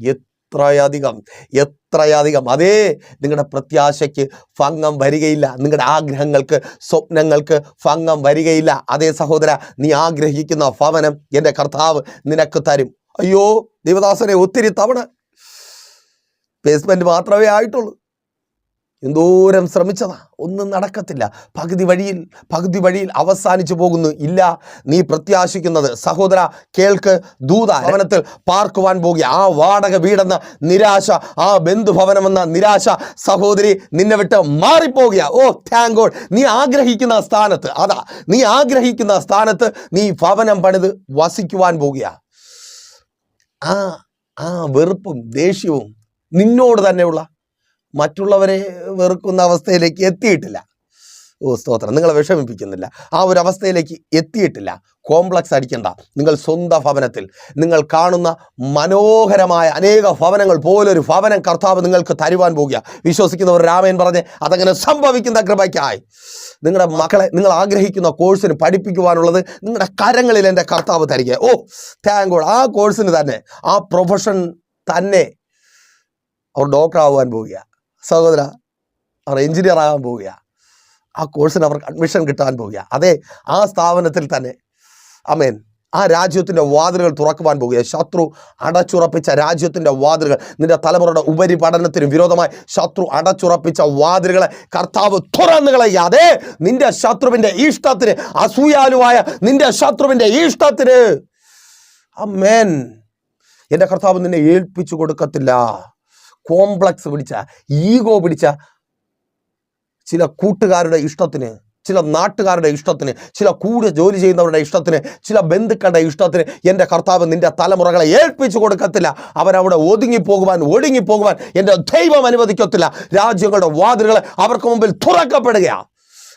Speaker 1: എത്രയധികം എത്രയധികം. അതേ നിങ്ങളുടെ പ്രത്യാശയ്ക്ക് ഭംഗം വരികയില്ല. നിങ്ങളുടെ ആഗ്രഹങ്ങൾക്ക് സ്വപ്നങ്ങൾക്ക് ഭംഗം വരികയില്ല. അതേ സഹോദര നീ ആഗ്രഹിക്കുന്ന ഭവനം എന്റെ കർത്താവ് നിനക്ക് തരും. അയ്യോ ദേവദാസനെ ഒത്തിരി തവണ ബേസ്മെന്റ് മാത്രമേ ആയിട്ടുള്ളൂ. എന്തോരം ശ്രമിച്ചതാ? ഒന്നും നടക്കത്തില്ല. പകുതി വഴിയിൽ പകുതി വഴിയിൽ അവസാനിച്ചു പോകുന്നു. ഇല്ല നീ പ്രത്യാശിക്കുന്നത്. സഹോദര കേൾക്ക് ദൂത ഭവനത്തിൽ പാർക്കുവാൻ പോകുക. ആ വാടക വീടെന്ന നിരാശ ആ ബന്ധുഭവനമെന്ന നിരാശ സഹോദരി നിന്നെ വിട്ട് മാറിപ്പോകുക. ഓ താങ്ക് ഗോഡ് നീ ആഗ്രഹിക്കുന്ന സ്ഥാനത്ത് അതാ നീ ആഗ്രഹിക്കുന്ന സ്ഥാനത്ത് നീ ഭവനം പണിത് വസിക്കുവാൻ പോകുക. ആ ആ വെറുപ്പും ദേഷ്യവും നിന്നോട് തന്നെയുള്ള മറ്റുള്ളവരെ വെറുക്കുന്ന അവസ്ഥയിലേക്ക് എത്തിയിട്ടില്ല. ഓ സ്തോത്രം. നിങ്ങളെ വിഷമിപ്പിക്കുന്നില്ല. ആ ഒരു അവസ്ഥയിലേക്ക് എത്തിയിട്ടില്ല. കോംപ്ലക്സ് അടിക്കണ്ട. നിങ്ങൾ സ്വന്തം ഭവനത്തിൽ. നിങ്ങൾ കാണുന്ന മനോഹരമായ അനേക ഭവനങ്ങൾ പോലൊരു ഭവനം കർത്താവ് നിങ്ങൾക്ക് തരുവാൻ പോകുക. വിശ്വസിക്കുന്നവർ രാമയൻ പറഞ്ഞ് അതങ്ങനെ സംഭവിക്കുന്ന കൃപയ്ക്കായി. നിങ്ങളുടെ മക്കളെ നിങ്ങൾ ആഗ്രഹിക്കുന്ന കോഴ്സിന് പഠിപ്പിക്കുവാനുള്ളത് നിങ്ങളുടെ കരങ്ങളിൽ എന്റെ കർത്താവ് തരിക. ഓ താങ്ക് ഗോഡ് ആ കോഴ്സിന് തന്നെ ആ പ്രൊഫഷൻ തന്നെ അവർ ഡോക്ടർ ആവാൻ പോവുക സഹോദര അവർ എഞ്ചിനീയർ ആകാൻ പോവുക ആ കോഴ്സിന് അവർക്ക് അഡ്മിഷൻ കിട്ടാൻ പോവുക അതെ ആ സ്ഥാപനത്തിൽ തന്നെ അമേൻ ആ രാജ്യത്തിന്റെ വാതിലുകൾ തുറക്കുവാൻ പോവുക ശത്രു അടച്ചുറപ്പിച്ച രാജ്യത്തിന്റെ വാതിലുകൾ നിന്റെ തലമുറയുടെ ഉപരിപഠനത്തിന് വിരോധമായി ശത്രു അടച്ചുറപ്പിച്ച വാതിലുകളെ കർത്താവ് തുറന്നു കളയാതെ നിന്റെ ശത്രുവിന്റെ ഇഷ്ടത്തിന് അസൂയാലുവായ നിന്റെ ശത്രുവിന്റെ ഇഷ്ടത്തിന് അമേൻ എന്റെ കർത്താവ് നിന്നെ ഏൽപ്പിച്ചു കൊടുക്കത്തില്ല. കോംപ്ലക്സ് പിടിച്ച ഈഗോ പിടിച്ച ചില കൂട്ടുകാരുടെ ഇഷ്ടത്തിന് ചില നാട്ടുകാരുടെ ഇഷ്ടത്തിന് ചില കൂടെ ജോലി ചെയ്യുന്നവരുടെ ഇഷ്ടത്തിന് ചില ബന്ധുക്കളുടെ ഇഷ്ടത്തിന് എന്റെ കർത്താവ് നിന്റെ തലമുറകളെ ഏൽപ്പിച്ചു കൊടുക്കത്തില്ല. അവരവിടെ ഒതുങ്ങിപ്പോകുവാൻ ഒടുങ്ങിപ്പോകുവാൻ എന്റെ ദൈവം അനുവദിക്കത്തില്ല. രാജ്യങ്ങളുടെ വാതിലുകൾ അവർക്ക് മുമ്പിൽ തുറക്കപ്പെടുകയാണ്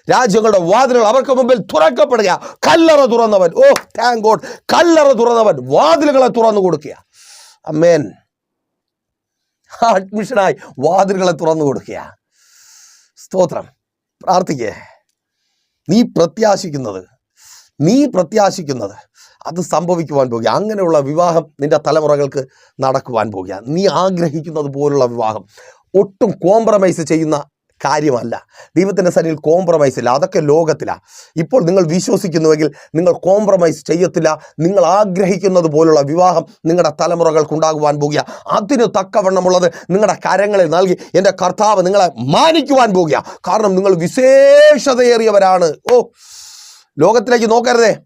Speaker 1: രാജ്യങ്ങളുടെ വാതിലുകൾ അവർക്ക് മുമ്പിൽ തുറക്കപ്പെടുക കല്ലറ തുറന്നവൻ ഓ താങ്ക് ഗോഡ് കല്ലറ തുറന്നവൻ വാതിലുകളെ തുറന്നു കൊടുക്കുക അമ്മേൻ അഡ്മിഷനായി വാതിലുകളെ തുറന്നു കൊടുക്കുക സ്തോത്രം. പ്രാർത്ഥിക്കേ. നീ പ്രത്യാശിക്കുന്നത് നീ പ്രത്യാശിക്കുന്നത് അത് സംഭവിക്കുവാൻ പോകുക. അങ്ങനെയുള്ള വിവാഹം നിന്റെ തലമുറകൾക്ക് നടക്കുവാൻ പോകുക. നീ ആഗ്രഹിക്കുന്നത് പോലുള്ള വിവാഹം. ഒട്ടും കോംപ്രമൈസ് ചെയ്യുന്ന കാര്യമല്ല. ദൈവത്തിന്റെ സന്നിധിയിൽ കോംപ്രമൈസ് ഇല്ല. അതൊക്കെ ലോകത്തിലാണ് ഇപ്പോൾ നിങ്ങൾ വിശ്വസിക്കുന്നുവെങ്കിൽ നിങ്ങൾ കോംപ്രമൈസ് ചെയ്യത്തില്ല. നിങ്ങൾ ആഗ്രഹിക്കുന്നത് പോലുള്ള വിവാഹം നിങ്ങളുടെ തലമുറകൾക്കുണ്ടാകുവാൻ പോകുക. അതിന് തക്കവണ്ണമുള്ളത് നിങ്ങളുടെ കരങ്ങളിൽ നൽകി എന്റെ കർത്താവ് നിങ്ങളെ മാനിക്കുവാൻ പോകുക. കാരണം നിങ്ങൾ വിശേഷതയേറിയവരാണ്. ഓ ലോകത്തിലേക്ക് നോക്കരുതേ.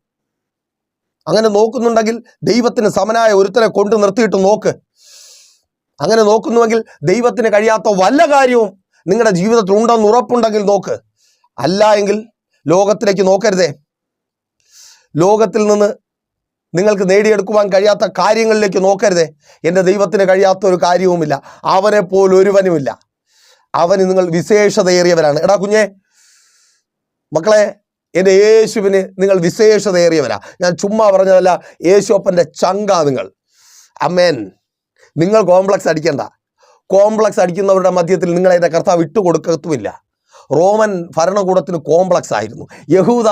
Speaker 1: അങ്ങനെ നോക്കുന്നുണ്ടെങ്കിൽ ദൈവത്തിന് സമനായ ഒരുത്തനെ കൊണ്ടു നിർത്തിയിട്ട് നോക്ക്. അങ്ങനെ നോക്കുന്നുവെങ്കിൽ ദൈവത്തിന് കഴിയാത്ത വല്ല കാര്യവും നിങ്ങളുടെ ജീവിതത്തിൽ ഉണ്ടെന്ന് ഉറപ്പുണ്ടെങ്കിൽ നോക്ക്. അല്ല എങ്കിൽ ലോകത്തിലേക്ക് നോക്കരുതേ. ലോകത്തിൽ നിന്ന് നിങ്ങൾക്ക് നേടിയെടുക്കുവാൻ കഴിയാത്ത കാര്യങ്ങളിലേക്ക് നോക്കരുതേ. എന്റെ ദൈവത്തിന് കഴിയാത്ത ഒരു കാര്യവുമില്ല. അവനെ പോലൊരുവനുമില്ല അവന് നിങ്ങൾ വിശേഷതയേറിയവരാണ്. എടാ കുഞ്ഞെ മക്കളെ എന്റെ യേശുവിന് നിങ്ങൾ വിശേഷതയേറിയവരാ. ഞാൻ ചുമ്മാ പറഞ്ഞതല്ല യേശു അപ്പന്റെ ചങ്ക നിങ്ങൾ. അമ്മേൻ നിങ്ങൾ കോംപ്ലക്സ് അടിക്കണ്ട. കോംപ്ലക്സ് അടിക്കുന്നവരുടെ മധ്യത്തിൽ നിങ്ങളെ എന്റെ കർത്താവ് ഇട്ടുകൊടുക്കത്തുമില്ല. റോമൻ ഭരണകൂടത്തിന് കോംപ്ലക്സ് ആയിരുന്നു. യഹൂദ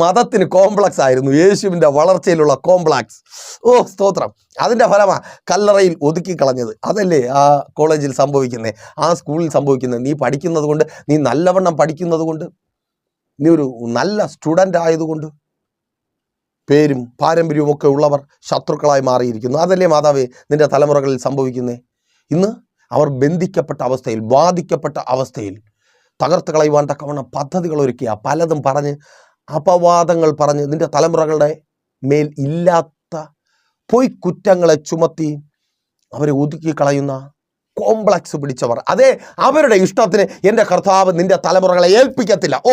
Speaker 1: മതത്തിന് കോംപ്ലക്സ് ആയിരുന്നു. യേശുവിന്റെ വളർച്ചയിലുള്ള കോംപ്ലക്സ്. ഓ സ്തോത്രം. അതിന്റെ ഫലമാ കല്ലറയിൽ ഒതുക്കി കളഞ്ഞത് അതല്ലേ ആ കോളേജിൽ സംഭവിക്കുന്നത് ആ സ്കൂളിൽ സംഭവിക്കുന്നത് നീ പഠിക്കുന്നത് കൊണ്ട് നീ നല്ലവണ്ണം പഠിക്കുന്നത് കൊണ്ട് നീ ഒരു നല്ല സ്റ്റുഡന്റ് ആയതുകൊണ്ട് പേരും പാരമ്പര്യവും ഒക്കെ ഉള്ളവർ ശത്രുക്കളായി മാറിയിരിക്കുന്നു. അതല്ലേ മാതാവേ നിന്റെ തലമുറകളിൽ സംഭവിക്കുന്നേ? ഇന്ന് അവർ ബന്ധിക്കപ്പെട്ട അവസ്ഥയിൽ ബാധിക്കപ്പെട്ട അവസ്ഥയിൽ തകർത്ത് കളയുവാൻ തക്കവണ്ണം പദ്ധതികൾ ഒരുക്കുക പലതും പറഞ്ഞ് അപവാദങ്ങൾ പറഞ്ഞ് നിന്റെ തലമുറകളുടെ മേൽ ഇല്ലാത്ത പൊയ് കുറ്റങ്ങളെ ചുമത്തി അവരെ ഒതുക്കി കളയുന്ന കോംപ്ലക്സ് പിടിച്ചവർ. അതെ അവരുടെ ഇഷ്ടത്തിന് എന്റെ കർത്താവ് നിന്റെ തലമുറകളെ ഏൽപ്പിക്കത്തില്ല. ഓ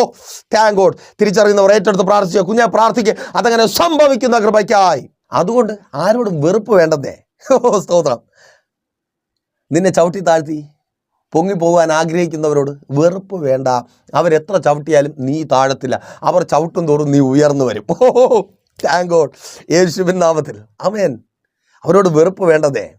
Speaker 1: താങ്ക് ഗോഡ് തിരിച്ചറിയുന്നവർ ഏറ്റെടുത്ത് പ്രാർത്ഥിക്കുക കുഞ്ഞെ പ്രാർത്ഥിക്കുക അതങ്ങനെ സംഭവിക്കുന്ന കൃപയ്ക്കായി. അതുകൊണ്ട് ആരോടും വെറുപ്പ് വേണ്ടതേ ഓ സ്തോത്രം. നിന്നെ ചവിട്ടി താഴ്ത്തി പൊങ്ങിപ്പോകാൻ ആഗ്രഹിക്കുന്നവരോട് വെറുപ്പ് വേണ്ട. അവരെത്ര ചവിട്ടിയാലും നീ താഴത്തില്ല. അവർ ചവിട്ടും തോറും നീ ഉയർന്നു വരും. ഓ താങ്ക് ഗോഡ് യേശുവിൻ നാമത്തിൽ. അമേൻ അവരോട് വെറുപ്പ് വേണ്ടതേ.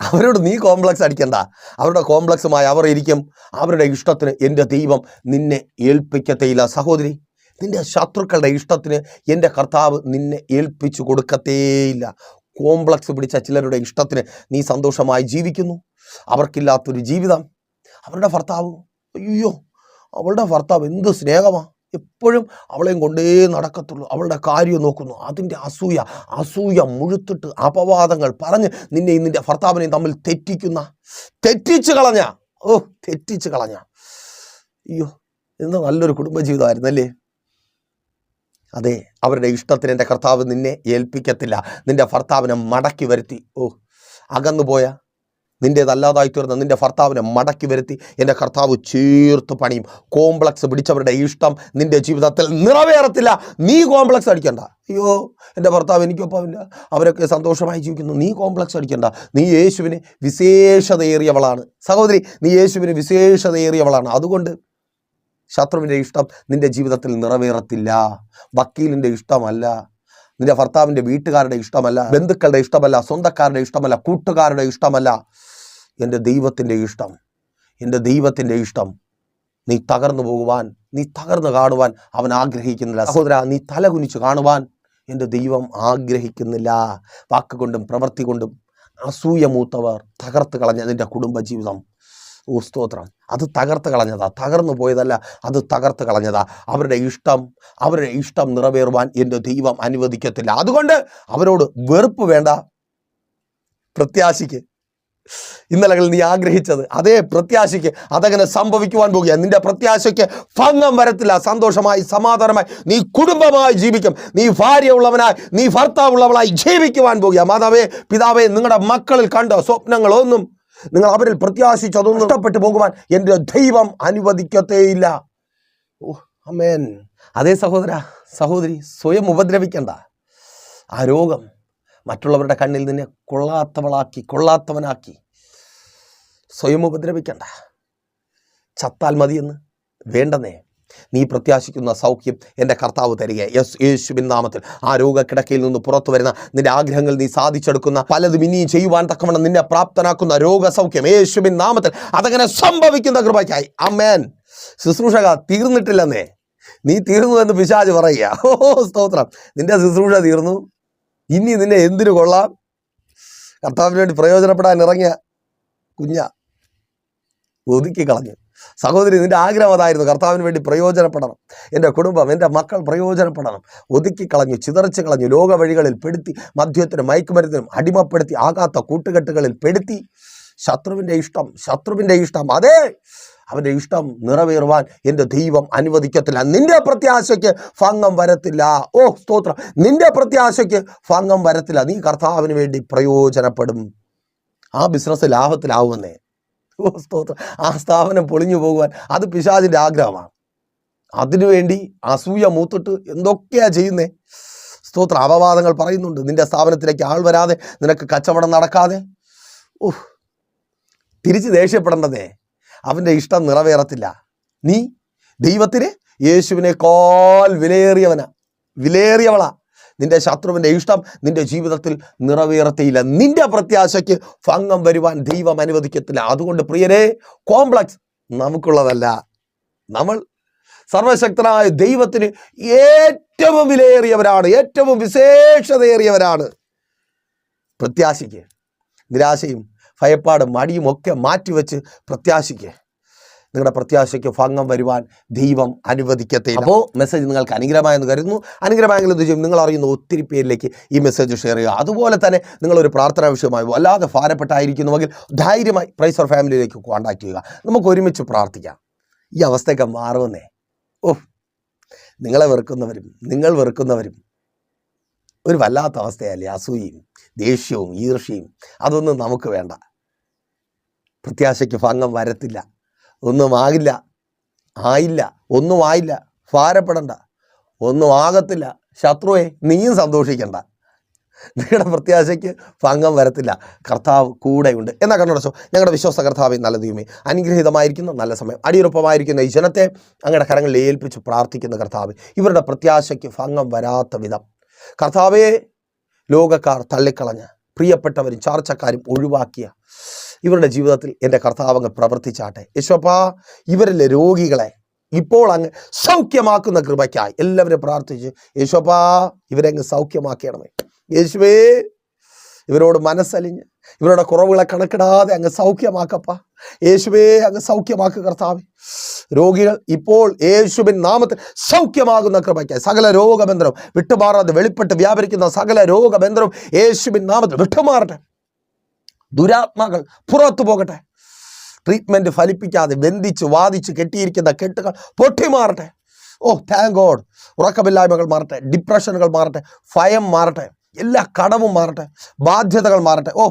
Speaker 1: അവരോട് നീ കോംപ്ലക്സ് അടിക്കണ്ട. അവരുടെ കോംപ്ലക്സുമായി അവർ ഇരിക്കും. അവരുടെ ഇഷ്ടത്തിന് എന്റെ ദൈവം നിന്നെ ഏൽപ്പിക്കത്തേയില്ല. സഹോദരി നിന്റെ ശത്രുക്കളുടെ ഇഷ്ടത്തിന് എന്റെ കർത്താവ് നിന്നെ ഏൽപ്പിച്ചു കൊടുക്കത്തേയില്ല. കോംപ്ലക്സ് പിടിച്ച ചിലരുടെ ഇഷ്ടത്തിന് നീ സന്തോഷമായി ജീവിക്കുന്നു. അവർക്കില്ലാത്തൊരു ജീവിതം. അവരുടെ ഭർത്താവ് അയ്യോ അവളുടെ ഭർത്താവ് എന്ത് സ്നേഹമാണ് എപ്പോഴും അവളെയും കൊണ്ടേ നടക്കത്തുള്ളൂ. അവളുടെ കാര്യം നോക്കുന്നു. അതിന്റെ അസൂയ അസൂയ മുഴുത്തിട്ട് അപവാദങ്ങൾ പറഞ്ഞ് നിന്നെ നിന്റെ ഭർത്താവിനെയും തമ്മിൽ തെറ്റിക്കുന്ന തെറ്റിച്ച് കളഞ്ഞ ഓ തെറ്റിച്ച് കളഞ്ഞ. അയ്യോ എന്താ നല്ലൊരു കുടുംബജീവിതമായിരുന്നു അല്ലേ അതെ അവരുടെ ഇഷ്ടത്തിന് എന്റെ കർത്താവ് നിന്നെ ഏൽപ്പിക്കത്തില്ല. നിന്റെ ഭർത്താവിനെ മടക്കി വരുത്തി. ഓ അകന്നു പോയ നിന്റേതല്ലാതായി തീർന്ന നിന്റെ ഭർത്താവിനെ മടക്കി വരുത്തി എന്റെ കർത്താവ് ചേർത്ത് പണിയും. കോംപ്ലക്സ് പിടിച്ചവരുടെ ഇഷ്ടം നിന്റെ ജീവിതത്തിൽ നിറവേറത്തില്ല. നീ കോംപ്ലക്സ് അടിക്കണ്ട. അയ്യോ എന്റെ ഭർത്താവ് എനിക്കൊപ്പമില്ല. അവരൊക്കെ സന്തോഷമായി ജീവിക്കുന്നു. നീ കോംപ്ലക്സ് അടിക്കണ്ട. നീ യേശുവിന് വിശേഷതയേറിയവളാണ്. സഹോദരി നീ യേശുവിന് വിശേഷതയേറിയവളാണ്. അതുകൊണ്ട് ശത്രുവിന്റെ ഇഷ്ടം നിന്റെ ജീവിതത്തിൽ നിറവേറത്തില്ല. വക്കീലിന്റെ ഇഷ്ടമല്ല. നിന്റെ ഭർത്താവിന്റെ വീട്ടുകാരുടെ ഇഷ്ടമല്ല. ബന്ധുക്കളുടെ ഇഷ്ടമല്ല. സ്വന്തക്കാരുടെ ഇഷ്ടമല്ല. കൂട്ടുകാരുടെ ഇഷ്ടമല്ല. എന്റെ ദൈവത്തിന്റെ ഇഷ്ടം എന്റെ ദൈവത്തിന്റെ ഇഷ്ടം നീ തകർന്നു പോകുവാൻ നീ തകർന്നു കാണുവാൻ അവൻ ആഗ്രഹിക്കുന്നില്ല. സഹോദര നീ തലകുനിച്ച് കാണുവാൻ എന്റെ ദൈവം ആഗ്രഹിക്കുന്നില്ല. വാക്കുകൊണ്ടും പ്രവൃത്തി കൊണ്ടും അസൂയ മൂത്തവർ തകർത്ത് കളഞ്ഞ നിന്റെ കുടുംബജീവിതം. ഓ സ്തോത്രം. അത് തകർത്ത് കളഞ്ഞതാ. തകർന്നു പോയതല്ല അത് തകർത്ത് കളഞ്ഞതാ. അവരുടെ ഇഷ്ടം അവരുടെ ഇഷ്ടം നിറവേറുവാൻ എന്റെ ദൈവം അനുവദിക്കത്തില്ല. അതുകൊണ്ട് അവരോട് വെറുപ്പ് വേണ്ട. പ്രത്യാശിക്ക് ഇന്നലകളിൽ നീ ആഗ്രഹിച്ചത് അതേ പ്രത്യാശയ്ക്ക് അതങ്ങനെ സംഭവിക്കുവാൻ പോകുക നിന്റെ പ്രത്യാശയ്ക്ക് ഭംഗം വരത്തില്ല. സന്തോഷമായി സമാധാനമായി. നീ കുടുംബമായി ജീവിക്കും. നീ ഭാര്യ ഉള്ളവനായി നീ ഭർത്താവുള്ളവളായി ജീവിക്കുവാൻ പോകുക മാതാവേ പിതാവേ നിങ്ങളുടെ മക്കളിൽ കണ്ടോ സ്വപ്നങ്ങളൊന്നും? നിങ്ങൾ അവരിൽ പ്രത്യാശിച്ചതൊന്നും നഷ്ടപ്പെട്ടു പോകുവാൻ എന്റെ ദൈവം അനുവദിക്കത്തേയില്ല. ഓ അമേൻ അതേ സഹോദര സഹോദരി സ്വയം ഉപദ്രവിക്കണ്ട. ആ രോഗം മറ്റുള്ളവരുടെ കണ്ണിൽ നിന്നെ കൊള്ളാത്തവളാക്കി കൊള്ളാത്തവനാക്കി. സ്വയം ഉപദ്രവിക്കണ്ട. ചത്താൽ മതിയെന്ന് വേണ്ടെന്നേ. നീ പ്രത്യാശിക്കുന്ന സൗഖ്യം എന്റെ കർത്താവ് തരിക യെസ് യേശുവിൻ നാമത്തിൽ. ആ രോഗക്കിടക്കയിൽ നിന്ന് പുറത്തു വരുന്ന നിന്റെ ആഗ്രഹങ്ങൾ നീ സാധിച്ചെടുക്കുന്ന പലതും ഇനിയും ചെയ്യുവാൻ തക്കവണ്ണം നിന്നെ പ്രാപ്തനാക്കുന്ന രോഗസൗഖ്യം യേശുവിൻ നാമത്തിൽ. അതങ്ങനെ സംഭവിക്കുന്ന കൃപയ്ക്കായി. അമ്മേൻ ശുശ്രൂഷക തീർന്നിട്ടില്ലെന്നേ. നീ തീർന്നു എന്ന് പിശാജ് പറയുക. ഓ സ്തോത്രം. നിന്റെ ശുശ്രൂഷ തീർന്നു. ഇനി നിന്നെ എന്തിനു കൊള്ളാം? കർത്താവിന് വേണ്ടി പ്രയോജനപ്പെടാൻ ഇറങ്ങിയ കുഞ്ഞ ഒതുക്കി കളഞ്ഞു. സഹോദരി നിന്റെ ആഗ്രഹം അതായിരുന്നു. കർത്താവിന് വേണ്ടി പ്രയോജനപ്പെടണം. എന്റെ കുടുംബം എന്റെ മക്കൾ പ്രയോജനപ്പെടണം. ഒതുക്കി കളഞ്ഞു ചിതറിച്ച് കളഞ്ഞു ലോക വഴികളിൽ പെടുത്തി മദ്യത്തിനും മയക്കുമരുന്നിനും അടിമപ്പെടുത്തി ആകാത്ത കൂട്ടുകെട്ടുകളിൽ പെടുത്തി. ശത്രുവിന്റെ ഇഷ്ടം ശത്രുവിന്റെ ഇഷ്ടം അതെ. അവന്റെ ഇഷ്ടം നിറവേറുവാൻ എന്റെ ദൈവം അനുവദിക്കത്തില്ല. നിന്റെ പ്രത്യാശയ്ക്ക് ഭംഗം വരത്തില്ല. ഓ സ്തോത്രം. നിന്റെ പ്രത്യാശയ്ക്ക് ഭംഗം വരത്തില്ല. നീ കർത്താവിന് വേണ്ടി പ്രയോജനപ്പെടും. ആ ബിസിനസ് ലാഭത്തിലാവുമെന്നേ. ഓ സ്തോത്രം ആ സ്ഥാപനം പൊളിഞ്ഞു പോകുവാൻ അത് പിശാചിന്റെ ആഗ്രഹമാണ്. അതിനുവേണ്ടി അസൂയ മൂത്തിട്ട് എന്തൊക്കെയാ ചെയ്യുന്നേ? സ്തോത്ര. അപവാദങ്ങൾ പറയുന്നുണ്ട്. നിന്റെ സ്ഥാപനത്തിലേക്ക് ആൾ വരാതെ നിനക്ക് കച്ചവടം നടക്കാതെ? ഓഹ് തിരിച്ച് ദേഷ്യപ്പെടേണ്ടതേ. അവന്റെ ഇഷ്ടം നിറവേറത്തില്ല. നീ ദൈവത്തിന് യേശുവിനേക്കാൾ വിലയേറിയവനാ. വിലയേറിയവളാ. നിന്റെ ശത്രുവിന്റെ ഇഷ്ടം നിന്റെ ജീവിതത്തിൽ നിറവേറത്തിയില്ല. നിന്റെ പ്രത്യാശയ്ക്ക് ഭംഗം വരുവാൻ ദൈവം അനുവദിക്കത്തില്ല. അതുകൊണ്ട് പ്രിയരെ കോംപ്ലക്സ് നമുക്കുള്ളതല്ല. നമ്മൾ സർവശക്തനായ ദൈവത്തിന് ഏറ്റവും വിലയേറിയവരാണ്. ഏറ്റവും വിശേഷതയേറിയവരാണ്. പ്രത്യാശിക്കുക നിരാശയും ഭയപ്പാടും മടിയും ഒക്കെ മാറ്റിവെച്ച് പ്രത്യാശയ്ക്ക് നിങ്ങളുടെ പ്രത്യാശയ്ക്ക് ഭംഗം വരുവാൻ ദൈവം അനുവദിക്കത്തില്ല അപ്പോൾ മെസ്സേജ് നിങ്ങൾക്ക് അനുഗ്രഹമായെന്ന് കരുതുന്നു. അനുഗ്രഹമായെങ്കിൽ എന്ത് ചെയ്യും നിങ്ങൾ അറിയുന്ന ഒത്തിരി പേരിലേക്ക് ഈ മെസ്സേജ് ഷെയർ ചെയ്യുക. അതുപോലെ തന്നെ നിങ്ങളൊരു പ്രാർത്ഥനാ വിഷയമായി വല്ലാതെ ഭാരപ്പെട്ടായിരിക്കുന്നുവെങ്കിൽ ധൈര്യമായി പ്രൈസർ ഫാമിലിയിലേക്ക് കോൺടാക്ട് ചെയ്യുക. നമുക്ക് ഒരുമിച്ച് പ്രാർത്ഥിക്കാം. ഈ അവസ്ഥയൊക്കെ മാറുമെന്നേ. ഓ നിങ്ങളെ വെറുക്കുന്നവരും നിങ്ങൾ വെറുക്കുന്നവരും ഒരു വല്ലാത്ത അവസ്ഥയല്ലേ? അസൂയയും ദേഷ്യവും ഈർഷ്യയും അതൊന്നും നമുക്ക് വേണ്ട. പ്രത്യാശയ്ക്ക് ഭംഗം വരത്തില്ല. ഒന്നും ആകില്ല. ആയില്ല. ഒന്നും ആയില്ല. ഭാരപ്പെടണ്ട. ഒന്നും ആകത്തില്ല. ശത്രുവെ നീയും സന്തോഷിക്കണ്ട. നിങ്ങളുടെ പ്രത്യാശയ്ക്ക് ഭംഗം വരത്തില്ല. കർത്താവ് കൂടെയുണ്ട്. എന്നാ കണ്ണടച്ചോ. ഞങ്ങളുടെ വിശ്വാസ കർത്താവ് നല്ല ദൈവമേ. അനുഗ്രഹീതമായിരിക്കുന്ന. നല്ല സമയം. അടിയുറപ്പമായിരിക്കുന്ന. ഈ ജനത്തെ അങ്ങയുടെ കരങ്ങളിൽ ഏൽപ്പിച്ച് പ്രാർത്ഥിക്കുന്ന കർത്താവ് ഇവരുടെ പ്രത്യാശയ്ക്ക് ഭംഗം വരാത്ത വിധം. കർത്താവെ ലോകക്കാർ തള്ളിക്കളഞ്ഞ് പ്രിയപ്പെട്ടവരും ചാർച്ചക്കാരും ഒഴിവാക്കിയ ഇവരുടെ ജീവിതത്തിൽ എന്റെ കർത്താവങ്ങ് പ്രവർത്തിച്ചാട്ടെ. യശോപ്പാ ഇവരിലെ രോഗികളെ ഇപ്പോൾ അങ്ങ് സൗഖ്യമാക്കുന്ന കൃപയ്ക്കായി എല്ലാവരും പ്രാർത്ഥിച്ച് യേശോപ്പാ ഇവരെ അങ്ങ് സൗഖ്യമാക്കണമേ യേശുവേ ഇവരോട് മനസ്സലിഞ്ഞ് ഇവരുടെ കുറവുകളെ കണക്കിടാതെ അങ്ങ് സൗഖ്യമാക്കപ്പ. യേശുവേ അങ്ങ് സൗഖ്യമാക്കുക കർത്താവ്. രോഗികൾ ഇപ്പോൾ യേശുവിൻ നാമത്തിൽ സൗഖ്യമാകുന്ന കൃപയ്ക്കായി. സകല രോഗബന്ധനം വിട്ടുമാറാതെ വെളിപ്പെട്ട് വ്യാപരിക്കുന്ന സകല രോഗബന്ധനം യേശുവിൻ നാമത്തിൽ വിട്ടുമാറട്ടെ. ദുരാത്മാക്കൾ പുറത്തു പോകട്ടെ. ട്രീറ്റ്മെന്റ് ഫലിപ്പിക്കാതെ ബന്ധിച്ച് വാദിച്ച് കെട്ടിയിരിക്കുന്ന കെട്ടുകൾ പൊട്ടിമാറട്ടെ. ഓ താങ്ക് ഗോഡ് ഉറക്കമില്ലായ്മകൾ മാറട്ടെ ഡിപ്രഷനുകൾ മാറട്ടെ ഭയം മാറട്ടെ. എല്ലാ കടവും മാറട്ടെ ബാധ്യതകൾ മാറട്ടെ. ഓ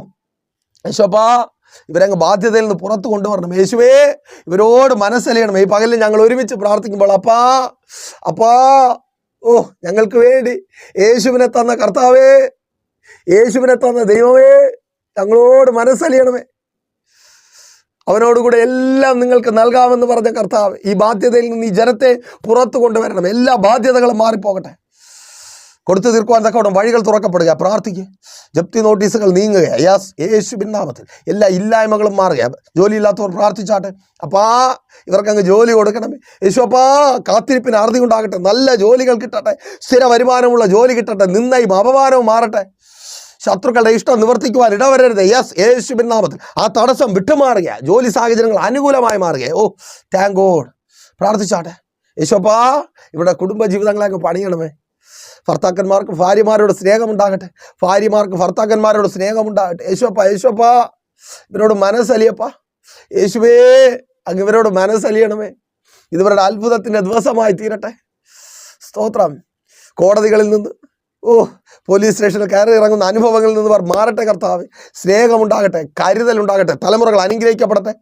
Speaker 1: യേശോപ്പാ ഇവരങ്ങ് ബാധ്യതയിൽ നിന്ന് പുറത്തു കൊണ്ടുവരണം. യേശുവേ ഇവരോട് മനസ്സലിയണം. ഈ പകലിൽ ഞങ്ങൾ ഒരുമിച്ച് പ്രാർത്ഥിക്കുമ്പോൾ അപ്പാ അപ്പാ ഓ ഞങ്ങൾക്ക് വേണ്ടി യേശുവിനെ തന്ന കർത്താവേ യേശുവിനെ തന്ന ദൈവമേ ഞങ്ങളോട് മനസ്സലിയണമേ. അവനോടുകൂടെ എല്ലാം നിങ്ങൾക്ക് നൽകാമെന്ന് പറഞ്ഞ കർത്താവ് ഈ ബാധ്യതയിൽ നിന്ന് ഈ ജനത്തെ പുറത്തു കൊണ്ടുവരണം. എല്ലാ ബാധ്യതകളും മാറിപ്പോകട്ടെ. കൊടുത്തു തീർക്കുവാൻ തക്കവണ്ണം വഴികൾ തുറക്കപ്പെടുക. പ്രാർത്ഥിക്കുക ജപ്തി നോട്ടീസുകൾ നീങ്ങുക. യാസ് യേശു നാമത്തിൽ എല്ലാ ഇല്ലായ്മകളും മാറുക. ജോലിയില്ലാത്തവർ പ്രാർത്ഥിച്ചാട്ടെ. അപ്പാ ഇവർക്ക് അങ്ങ് ജോലി കൊടുക്കണമേ. യേശു അപ്പാ കാത്തിരിപ്പിന് അറുതി ഉണ്ടാകട്ടെ. നല്ല ജോലികൾ കിട്ടട്ടെ. സ്ഥിര വരുമാനമുള്ള ജോലി കിട്ടട്ടെ. നിന്നയും അപമാനവും മാറട്ടെ. ശത്രുക്കളുടെ ഇഷ്ടം നിവർത്തിക്കുവാൻ ഇടവരരുത്. യെസ് യേശുവിൻ നാമത്തിൽ ആ തടസ്സം വിട്ടുമാറുക. ജോലി സാഹചര്യങ്ങൾ അനുകൂലമായി മാറുക. Oh thank God. പ്രാർത്ഥിച്ചാട്ടെ. യേശോപ്പാ ഇവിടെ കുടുംബ ജീവിതങ്ങളെ പണിയണമേ. ഭർത്താക്കന്മാർക്ക് ഭാര്യമാരോട് സ്നേഹമുണ്ടാകട്ടെ. ഭാര്യമാർക്ക് ഭർത്താക്കന്മാരോട് സ്നേഹമുണ്ടാകട്ടെ. യേശോപ്പ യേശോപ്പ ഇവരോട് മനസ്സലിയപ്പ. യേശുവേ അങ്ങ് ഇവരോട് മനസ്സലിയണമേ. ഇതിവരുടെ അത്ഭുതത്തിന്റെ ദിവസമായി തീരട്ടെ. സ്തോത്രം. കോടതികളിൽ നിന്ന് ഓ പോലീസ് സ്റ്റേഷനിൽ കയറി ഇറങ്ങുന്ന അനുഭവങ്ങളിൽ നിന്ന് മാറട്ടെ കർത്താവ്. സ്നേഹമുണ്ടാകട്ടെ കരുതലുണ്ടാകട്ടെ തലമുറകൾ അനുഗ്രഹിക്കപ്പെടട്ടെ.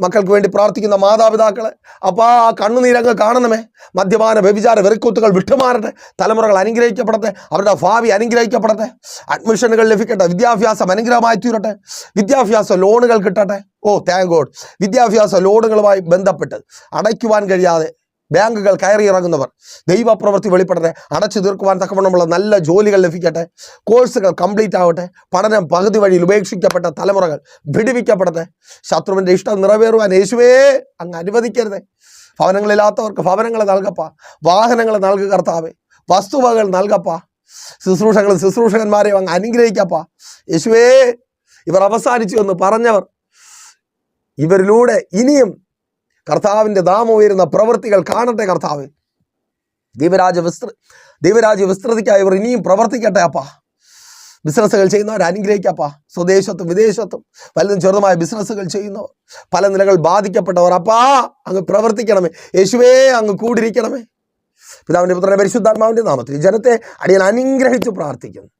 Speaker 1: മക്കൾക്ക് വേണ്ടി പ്രാർത്ഥിക്കുന്ന മാതാപിതാക്കളെ അപ്പോൾ ആ കണ്ണുനീരങ്ങ് കാണണമേ. മദ്യപാന വ്യഭിചാര വെറിക്കൂത്തുകൾ വിട്ടുമാറട്ടെ. തലമുറകൾ അനുഗ്രഹിക്കപ്പെടട്ടെ. അവരുടെ ഭാവി അനുഗ്രഹിക്കപ്പെടട്ടെ. അഡ്മിഷനുകൾ ലഭിക്കട്ടെ. വിദ്യാഭ്യാസം അനുഗ്രഹമായി തീരട്ടെ. വിദ്യാഭ്യാസ ലോണുകൾ കിട്ടട്ടെ. ഓ താങ്ക് ഗോഡ് വിദ്യാഭ്യാസ ലോണുകളുമായി ബന്ധപ്പെട്ട് അടയ്ക്കുവാൻ കഴിയാതെ ബാങ്കുകൾ കയറിയിറങ്ങുന്നവർ ദൈവപ്രവൃത്തി വെളിപ്പെടട്ടെ അടച്ചു തീർക്കുവാൻ തക്കവണ്ണമുള്ള നല്ല ജോലികൾ ലഭിക്കട്ടെ കോഴ്സുകൾ കംപ്ലീറ്റ് ആവട്ടെ പഠനം പകുതി വഴിയിൽ ഉപേക്ഷിക്കപ്പെട്ട തലമുറകൾ വിടുവിക്കപ്പെടട്ടെ. ശത്രുവിന്റെ ഇഷ്ടം നിറവേറുവാൻ യേശുവേ അങ്ങ് അനുവദിക്കരുത്. ഭവനങ്ങളില്ലാത്തവർക്ക് ഭവനങ്ങൾ നൽകപ്പ വാഹനങ്ങൾ നൽകുക കർത്താവേ വസ്തുവകൾ നൽകപ്പ ശുശ്രൂഷകളും ശുശ്രൂഷകന്മാരെയും അങ്ങ് അനുഗ്രഹിക്കപ്പ. യേശുവേ ഇവർ അവസാനിച്ചു എന്ന് പറഞ്ഞവർ ഇവരിലൂടെ ഇനിയും കർത്താവിന്റെ നാമം ഉയരുന്ന പ്രവൃത്തികൾ കാണട്ടെ കർത്താവ്. ദൈവരാജ വിസ്തൃ ദൈവരാജ വിസ്തൃതിക്കായി ഇവർ ഇനിയും പ്രവർത്തിക്കട്ടെ അപ്പാ. ബിസിനസ്സുകൾ ചെയ്യുന്നവർ അനുഗ്രഹിക്കപ്പാ സ്വദേശത്തും വിദേശത്തും വലുതും ചെറുതുമായ ബിസിനസ്സുകൾ ചെയ്യുന്നവർ പല നിലകൾ ബാധിക്കപ്പെട്ടവർ അപ്പാ അങ്ങ് പ്രവർത്തിക്കണമേ. യേശുവേ അങ്ങ് കൂടിരിക്കണമേ പിതാവിന്റെ പുത്രനെ പരിശുദ്ധാത്മാവിന്റെ നാമത്തിൽ ജനത്തെ അടിയൻ അനുഗ്രഹിച്ച് പ്രാർത്ഥിക്കുന്നു.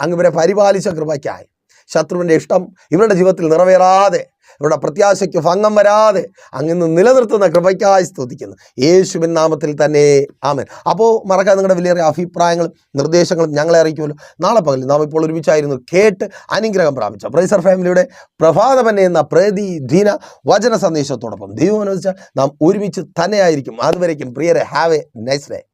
Speaker 1: അങ്ങ് ഇവരെ പരിപാലിച്ച കൃപയ്ക്കായി. ശത്രുവിന്റെ ഇഷ്ടം ഇവരുടെ ജീവിതത്തിൽ നിറവേറാതെ ഇവരുടെ പ്രത്യാശയ്ക്ക് ഭംഗം വരാതെ അങ്ങിന്ന് നിലനിർത്തുന്ന കൃപയ്ക്കായി സ്തുതിക്കുന്നു. യേശുവിൻ നാമത്തിൽ തന്നെ ആമൻ. അപ്പോൾ മറക്കാതെ നിങ്ങളുടെ വലിയ അഭിപ്രായങ്ങളും നിർദ്ദേശങ്ങളും ഞങ്ങളെ അറിയിക്കുമല്ലോ. നാളെ പകൽ നാം ഇപ്പോൾ ഒരുമിച്ചായിരുന്നു കേട്ട് അനുഗ്രഹം പ്രാപിച്ച പ്രൈസർ ഫാമിലിയുടെ പ്രഭാതമന്നെ എന്ന പ്രതിദിന വചന സന്ദേശത്തോടൊപ്പം ദൈവം അനുവദിച്ചാൽ നാം ഒരുമിച്ച് തന്നെയായിരിക്കും. അതുവരേക്കും പ്രിയരെ have a nice day